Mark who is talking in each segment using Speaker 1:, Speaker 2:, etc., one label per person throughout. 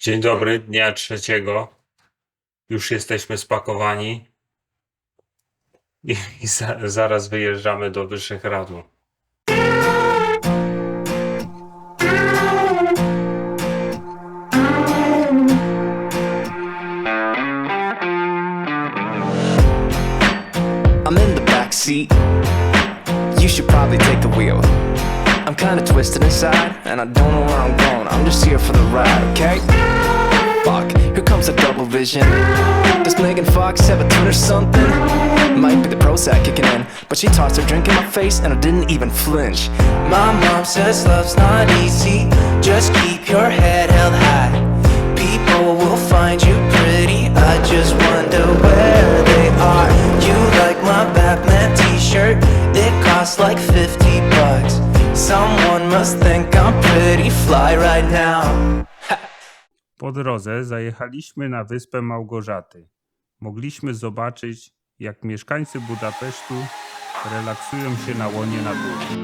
Speaker 1: Dzień dobry, dnia trzeciego. Już jesteśmy spakowani i, i za, zaraz wyjeżdżamy do Wyszehradu.
Speaker 2: I'm in the. You should probably take the wheel. I'm kinda twisted inside, and I don't know where I'm going. I'm just here for the ride, okay? Fuck, here comes a double vision. Does Megan Fox have a tune or something? Might be the Prozac kicking in, but she tossed her drink in my face, and I didn't even flinch. My mom says love's not easy. Just keep your head held high. People will find you pretty. I just wonder where they are. You like my Batman t-shirt? It costs like 50 bucks. Someone must think I'm pretty fly right now.
Speaker 1: Po drodze zajechaliśmy na wyspę Małgorzaty. Mogliśmy zobaczyć, jak mieszkańcy Budapesztu relaksują się na łonie natury.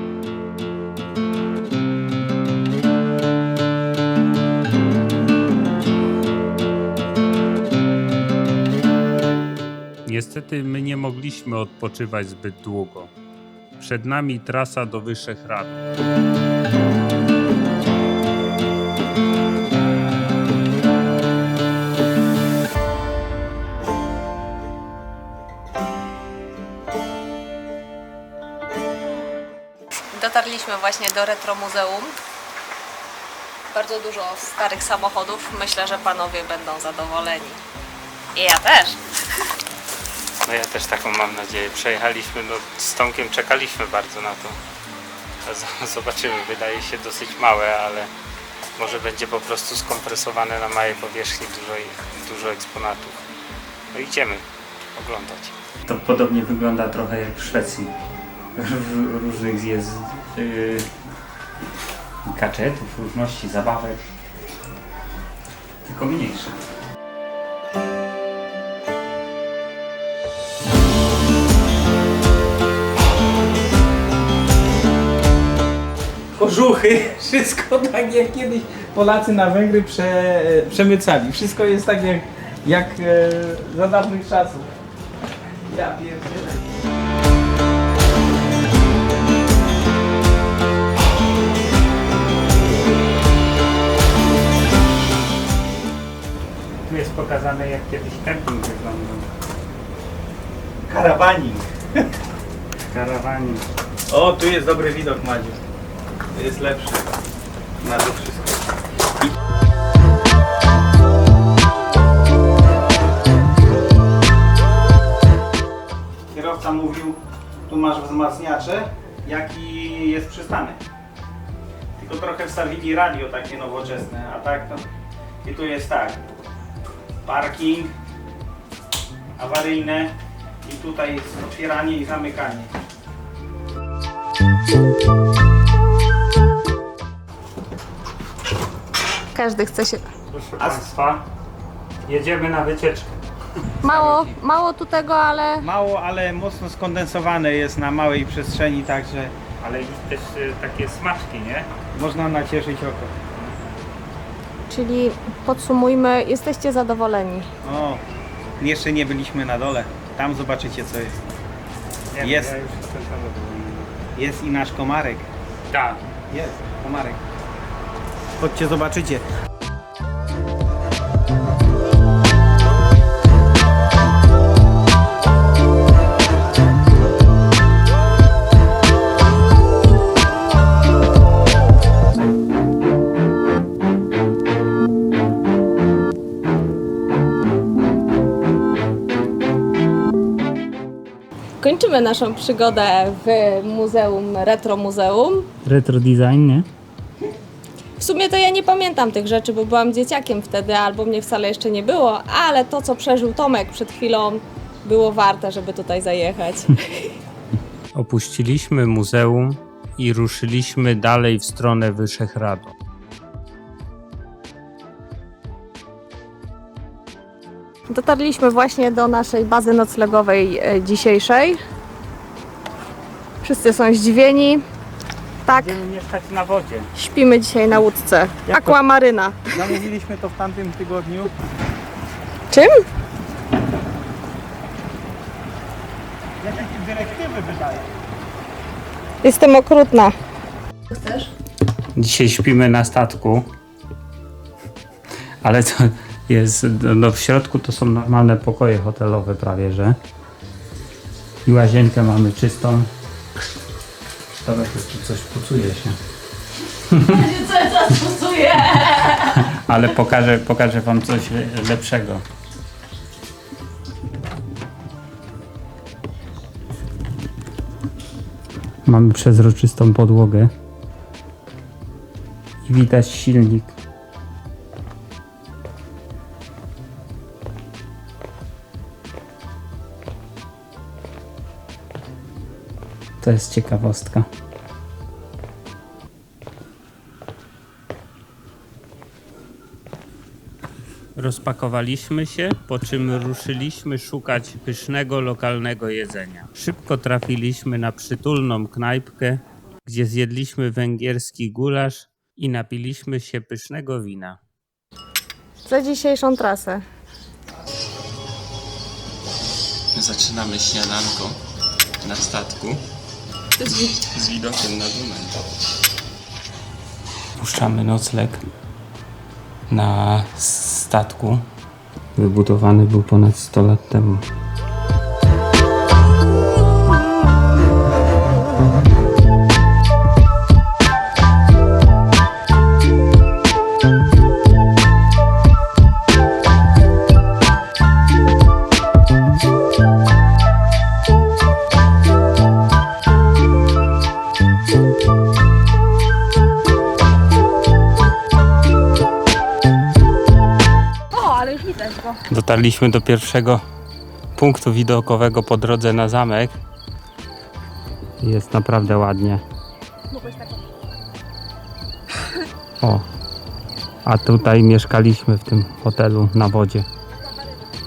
Speaker 1: Niestety my nie mogliśmy odpoczywać zbyt długo. Przed nami trasa do Wyszehradu.
Speaker 3: Dotarliśmy właśnie do Retro Muzeum. Bardzo dużo starych samochodów. Myślę, że panowie będą zadowoleni. I ja też.
Speaker 1: No ja też taką mam nadzieję. Przejechaliśmy, no z Tomkiem czekaliśmy bardzo na to. Zobaczymy, wydaje się dosyć małe, ale może będzie po prostu skompresowane na małej powierzchni dużo, dużo eksponatów. No idziemy oglądać. To podobnie wygląda trochę jak w Szwecji. Różnych jest yy, gadżetów, różności zabawek. Tylko mniejsze.
Speaker 4: Kożuchy, wszystko tak jak kiedyś Polacy na Węgry prze, przemycali. Wszystko jest tak jak, jak e, za dawnych czasów. Ja pierdzielę.
Speaker 1: Tu jest pokazane jak kiedyś camping wyglądał.
Speaker 4: Karawaning.
Speaker 1: Karawani.
Speaker 4: O, tu jest dobry widok, Madziu. Jest lepszy. Na to wszystko. Kierowca mówił, tu masz wzmacniacze, jaki jest przystanek. Tylko trochę wstawili radio takie nowoczesne, a tak to... I tu jest tak, parking, awaryjne i tutaj jest otwieranie i zamykanie.
Speaker 3: Każdy chce się.
Speaker 1: Proszę Państwa, jedziemy na wycieczkę.
Speaker 3: Mało, mało tu tego, ale
Speaker 4: Mało, ale mocno skondensowane jest na małej przestrzeni, także
Speaker 1: Ale i też y, takie smaczki, nie?
Speaker 4: można nacieszyć oko.
Speaker 3: czyli podsumujmy, jesteście zadowoleni.
Speaker 4: O, jeszcze nie byliśmy na dole. Tam zobaczycie co jest.
Speaker 1: Nie,
Speaker 4: Jest.
Speaker 1: Ja już jestem zadowolony.
Speaker 4: Jest i nasz komarek.
Speaker 1: Tak.
Speaker 4: Jest, komarek. Chodźcie, zobaczycie.
Speaker 3: Kończymy naszą przygodę w muzeum, Retro Muzeum.
Speaker 1: Retro design, nie?
Speaker 3: W sumie to ja nie pamiętam tych rzeczy, bo byłam dzieciakiem wtedy, albo mnie wcale jeszcze nie było, ale to, co przeżył Tomek przed chwilą, było warte, żeby tutaj zajechać.
Speaker 1: Opuściliśmy muzeum i ruszyliśmy dalej w stronę Wyszehradu.
Speaker 3: Dotarliśmy właśnie do naszej bazy noclegowej e, dzisiejszej. Wszyscy są zdziwieni. Tak,
Speaker 1: Będziemy mieszkać na wodzie.
Speaker 3: śpimy dzisiaj na łódce.
Speaker 4: Jak to?
Speaker 3: Aquamaryna.
Speaker 4: Zamówiliśmy to w tamtym tygodniu.
Speaker 3: Czym?
Speaker 4: Jakieś dyrektywy wydaje.
Speaker 3: Jestem okrutna.
Speaker 1: Dzisiaj śpimy na statku. Ale to jest. No w środku to są normalne pokoje hotelowe prawie, że. I łazienkę mamy czystą. Już tu coś pucuje się. Ale pokażę, pokażę wam coś le- lepszego. Mamy przezroczystą podłogę i widać silnik. To jest ciekawostka. Rozpakowaliśmy się, po czym ruszyliśmy szukać pysznego lokalnego jedzenia. Szybko trafiliśmy na przytulną knajpkę, gdzie zjedliśmy węgierski gulasz i napiliśmy się pysznego wina.
Speaker 3: Za dzisiejszą trasę.
Speaker 1: Zaczynamy śniadanko na statku z widokiem na Dunaj. Puszczamy nocleg na statku. Wybudowany był ponad 100 lat temu. Dotarliśmy do pierwszego punktu widokowego po drodze na zamek. Jest naprawdę ładnie. O, a tutaj mieszkaliśmy w tym hotelu na wodzie.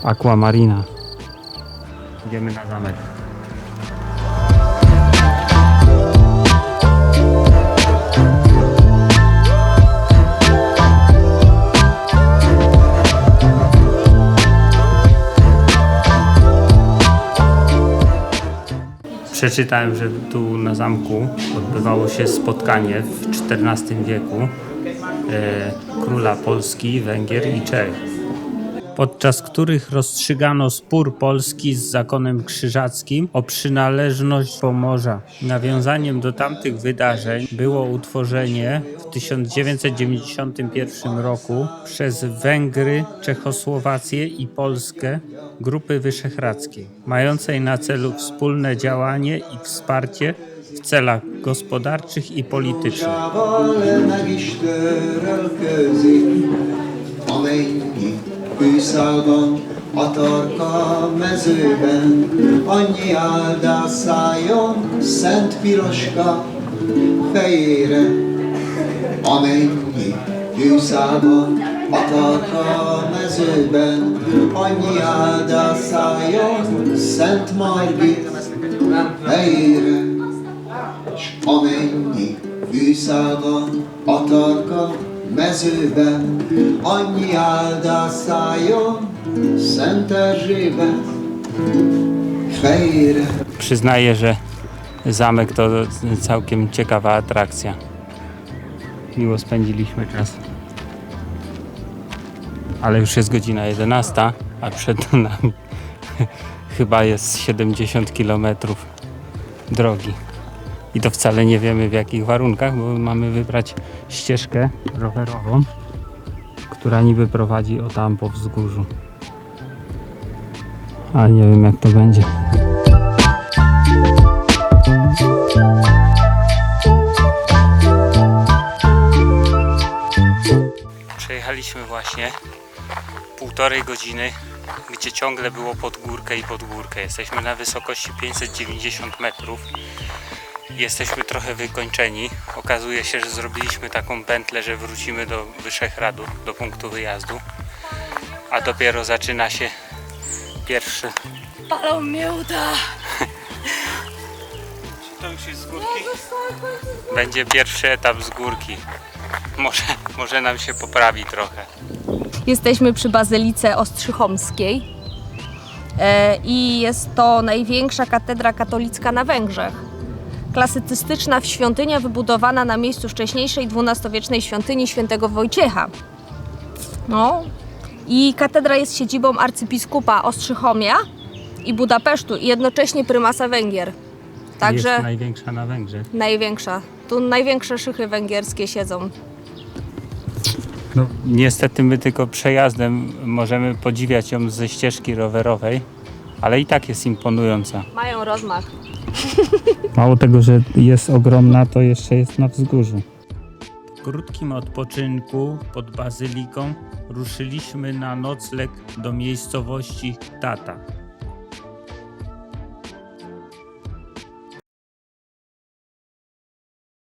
Speaker 1: Aquamarina. Idziemy na zamek. Przeczytałem, że tu na zamku odbywało się spotkanie w XIV wieku e, króla Polski, Węgier i Czech, podczas których rozstrzygano spór Polski z zakonem krzyżackim o przynależność Pomorza. Nawiązaniem do tamtych wydarzeń było utworzenie w 1991 roku przez Węgry, Czechosłowację i Polskę Grupy Wyszehradzkiej, mającej na celu wspólne działanie i wsparcie w celach gospodarczych i politycznych.
Speaker 5: Van a tarka mezőben. Annyi áldás szálljon Szent Piroska fejére, amennyi van a tarka mezőben. Annyi áldás szálljon Szent Margit helyére. S amennyi van a tarka mezőben, annyi áldás szálljon Szent Erzsébet fejére.
Speaker 1: Przyznaję, że zamek to całkiem ciekawa atrakcja. Miło spędziliśmy czas. Ale już jest godzina 11, a przed nami chyba jest 70 km drogi. I to wcale nie wiemy w jakich warunkach, bo mamy wybrać ścieżkę rowerową, która niby prowadzi o tam po wzgórzu. Ale nie wiem jak to będzie. Przejechaliśmy właśnie półtorej godziny, gdzie ciągle było pod górkę i pod górkę. Jesteśmy na wysokości 590 metrów. Jesteśmy trochę wykończeni. Okazuje się, że zrobiliśmy taką pętlę, że wrócimy do Wyszehradu, do punktu wyjazdu. A dopiero zaczyna się pierwszy.
Speaker 3: Palą mnie uda.
Speaker 4: To już
Speaker 1: już z górki? Będzie pierwszy etap z górki. Może, może nam się poprawi trochę.
Speaker 3: Jesteśmy przy Bazylice Ostrzychomskiej e, i jest to największa katedra katolicka na Węgrzech. Klasycystyczna świątynia wybudowana na miejscu wcześniejszej XII-wiecznej świątyni świętego Wojciecha. No. I katedra jest siedzibą arcybiskupa Ostrzychomia i Budapesztu i jednocześnie prymasa Węgier. Także
Speaker 1: Jest największa na Węgrzech.
Speaker 3: największa. Tu największe szychy węgierskie siedzą.
Speaker 1: No, niestety my tylko przejazdem możemy podziwiać ją ze ścieżki rowerowej, ale i tak jest imponująca.
Speaker 3: Mają rozmach.
Speaker 1: Mało tego, że jest ogromna, to jeszcze jest na wzgórzu. Po krótkim odpoczynku pod bazyliką ruszyliśmy na nocleg do miejscowości Tata.